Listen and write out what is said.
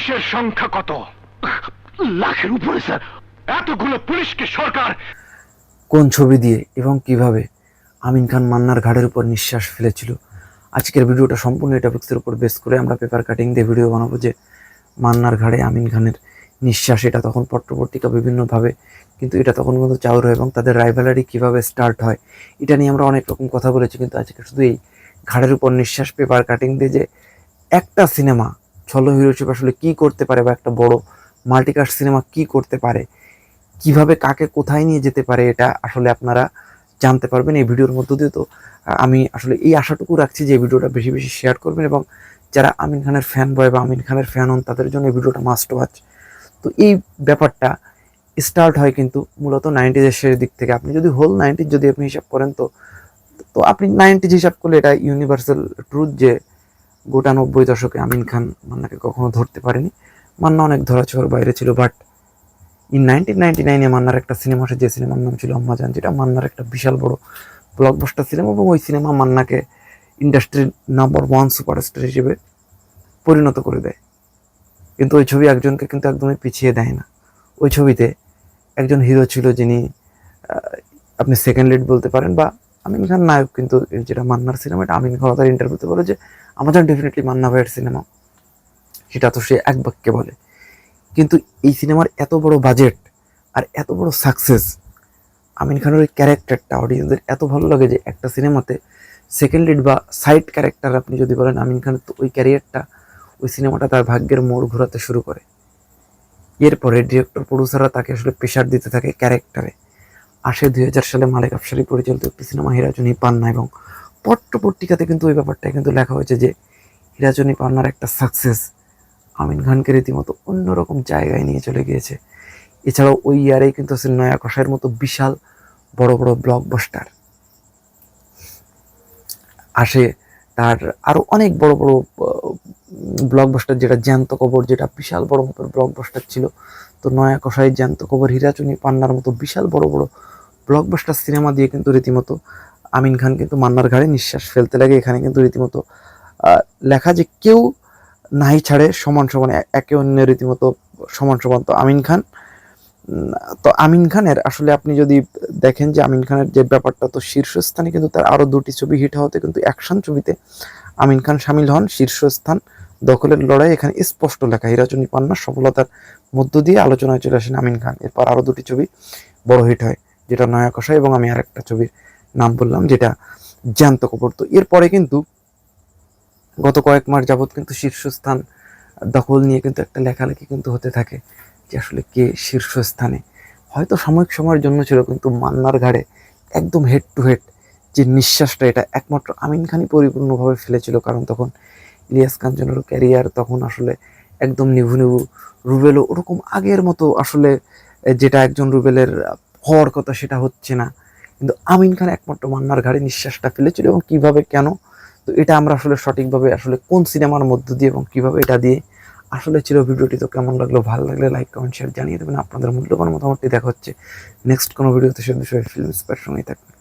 পুলিশের সংখ্যা কত? লাখের উপরে স্যার। এতগুলো পুলিশকে সরকার কোন ছবি দিয়ে এবং কীভাবে? আমিন খান মান্নার ঘাড়ের উপর নিঃশ্বাস ফেলেছিল। আজকের ভিডিওটা সম্পূর্ণ এই টপিক্সের উপর বেস করে আমরা পেপার কাটিং দিয়ে ভিডিও বানাবো যে মান্নার ঘাড়ে আমিন খানের নিঃশ্বাস এটা তখন পট্টপট্টিকা বিভিন্নভাবে কিন্তু এটা তখন কিন্তু চাউর হয় এবং তাদের রাইভালারি কীভাবে স্টার্ট হয় এটা নিয়ে আমরা অনেক রকম কথা বলেছি কিন্তু আজকে শুধু এই ঘাড়ের উপর নিঃশ্বাস পেপার কাটিং দিয়ে যে একটা সিনেমা ছলো হিরো হিসেবে আসলে কী করতে পারে বা একটা বড় মাল্টিকাস্ট সিনেমা কি করতে পারে? কীভাবে কাকে কোথায় নিয়ে যেতে পারে এটা আসলে আপনারা জানতে পারবেন এই ভিডিওর মধ্য দিয়ে। তো, আমি আসলে এই আশাটুকু রাখছি যে ভিডিওটা বেশি বেশি শেয়ার করবেন এবং যারা আমিন খানের ফ্যান বয় বা আমিন খানের ফ্যান হন, তাদের জন্য এই ভিডিওটা মাস্ট ওয়াচ তো এই ব্যাপারটা স্টার্ট হয় কিন্তু মূলত নাইনটিজের শেষের দিক থেকে। আপনি যদি হোল নাইনটিজ যদি আপনি হিসাব করেন তো তো আপনি নাইনটিজ হিসাব করলে এটা ইউনিভার্সাল ট্রুথ যে গোটা নব্বই দশকে আমিন খান মান্নাকে কখনো ধরতে পারেনি। মান্না অনেক ধরাছোঁয়ার বাইরে ছিল বাট ইন নাইনটিন নাইনটি নাইনে মান্নার একটা সিনেমা আসে, যে সিনেমার নাম ছিল আম্মাজান যেটা মান্নার একটা বিশাল বড় ব্লকবাস্টার সিনেমা এবং ওই সিনেমা মান্নাকে ইন্ডাস্ট্রির নাম্বার ওয়ান সুপারস্টার হিসেবে পরিণত করে দেয়। কিন্তু ওই ছবি একজনকে কিন্তু একদমই পিছিয়ে দেয় না। ওই ছবিতে একজন হিরো ছিল যিনি আপনি সেকেন্ড লিড বলতে পারেন বা আমিন খান নায়ক, কিন্তু যেটা মান্নার সিনেমা, এটা আমিন খান তার ইন্টারভিউতে বলে যে আমাজন ডেফিনেটলি মান্না ভাইয়ের সিনেমা। সেটা তো সে এক বাক্যে বলে। কিন্তু এই সিনেমার এত বড় বাজেট আর এত বড় সাকসেস আমিন খানের ওই ক্যারেক্টারটা অডিয়েন্সদের এত ভালো লাগে যে একটা সিনেমাতে সেকেন্ড লিড বা সাইড ক্যারেক্টার আপনি যদি বলেন, আমিন খানের তো ওই ক্যারিয়ারটা ওই সিনেমাটা তার ভাগ্যের মোড় ঘোরাতে শুরু করে। এরপরে ডিরেক্টর প্রডিউসাররা তাকে আসলে প্রেশার দিতে থাকে ক্যারেক্টারে আসে দুই হাজার সালে মালিক আফসারি পরিচালিত একটি সিনেমা হিরাজনী পান্না এবং পট্টপট্টিকাতে কিন্তু ওই ব্যাপারটা কিন্তু লেখা হয়েছে যে হিরাজনী পান্নার একটা সাকসেস আমিন খানকে রীতিমতো অন্যরকম জায়গায় নিয়ে চলে গিয়েছে। এছাড়াও ওই ইয়ারেই কিন্তু আছে নয়া কষায়ের মতো বিশাল বড় বড় ব্লকবাস্টার আসে। তার আরও অনেক বড় বড় ব্লকবাস্টার যেটা জ্যান্ত কবর, যেটা বিশাল বড় মতো ব্লকবাস্টার ছিল। তো নয়া কষাই জ্যান্ত কবর হীরাচুনি পান্নার মতো বিশাল বড় বড় ব্লকবাস্টার সিনেমা দিয়ে কিন্তু রীতিমতো আমিন খান কিন্তু মান্নার ঘাড়ে নিঃশ্বাস ফেলতে লাগে। এখানে কিন্তু রীতিমতো লেখা যে কেউ নাই ছাড়ে, সমান সমান একে অন্যের রীতিমতো সমান সমান তো আমিন খান। তো আমিন খানের আসলে আপনি যদি দেখেন যে আমিন খানের যে ব্যাপারটা, তো শীর্ষস্থানে কিন্তু তার আরও দুটি ছবি হিট হওয়াতে কিন্তু অ্যাকশন ছবিতে আমিন খান সামিল হন। শীর্ষস্থান দখলের লড়াই এখানে স্পষ্ট লেখা, হিরাচনী পান্নার সফলতার মধ্য দিয়ে আলোচনায় চলে আসেন আমিন খান। এরপর আরও দুটি ছবি বড় হিট হয়। যেটা নয়া কষাই এবং আমি আরেকটা ছবির নাম বললাম, যেটা জ্যান্ত কবর তো এরপরে কিন্তু গত কয়েক মাস যাবৎ কিন্তু শীর্ষস্থান দখল নিয়ে কিন্তু একটা লেখালেখি কিন্তু হতে থাকে যে আসলে কে শীর্ষস্থানে। হয়তো সাময়িক সময়ের জন্য ছিল, কিন্তু মান্নার ঘাড়ে একদম হেড টু হেড যে নিঃশ্বাসটা, এটা একমাত্র আমিন খানই পরিপূর্ণভাবে ফেলেছিল, কারণ তখন ইলিয়াস কাঞ্চনের ক্যারিয়ার তখন আসলে একদম নিভু নিভু রুবেলও ওরকম আগের মতো আসলে যেটা একজন রুবেলের হওয়ার কথা সেটা হচ্ছে না। কিন্তু আমিন খান একমাত্র মান্নার ঘাড়ে নিঃশ্বাসটা ফেলেছিল এবং কীভাবে কেন? তো এটা আমরা আসলে সঠিকভাবে আসলে কোন সিনেমার মধ্য দিয়ে এবং কীভাবে এটা দিয়ে আসলে ছিল ভিডিওটি? তো কেমন লাগল? ভালো লাগলে লাইক, কমেন্ট শেয়ার জানিয়ে দেবেন। আপনাদের মূল্যবান মতামতটি দেখা হচ্ছে নেক্সট কোনো ভিডিওতে। সে বিষয়ে ফিল্ম সঙ্গেই থাকবেন।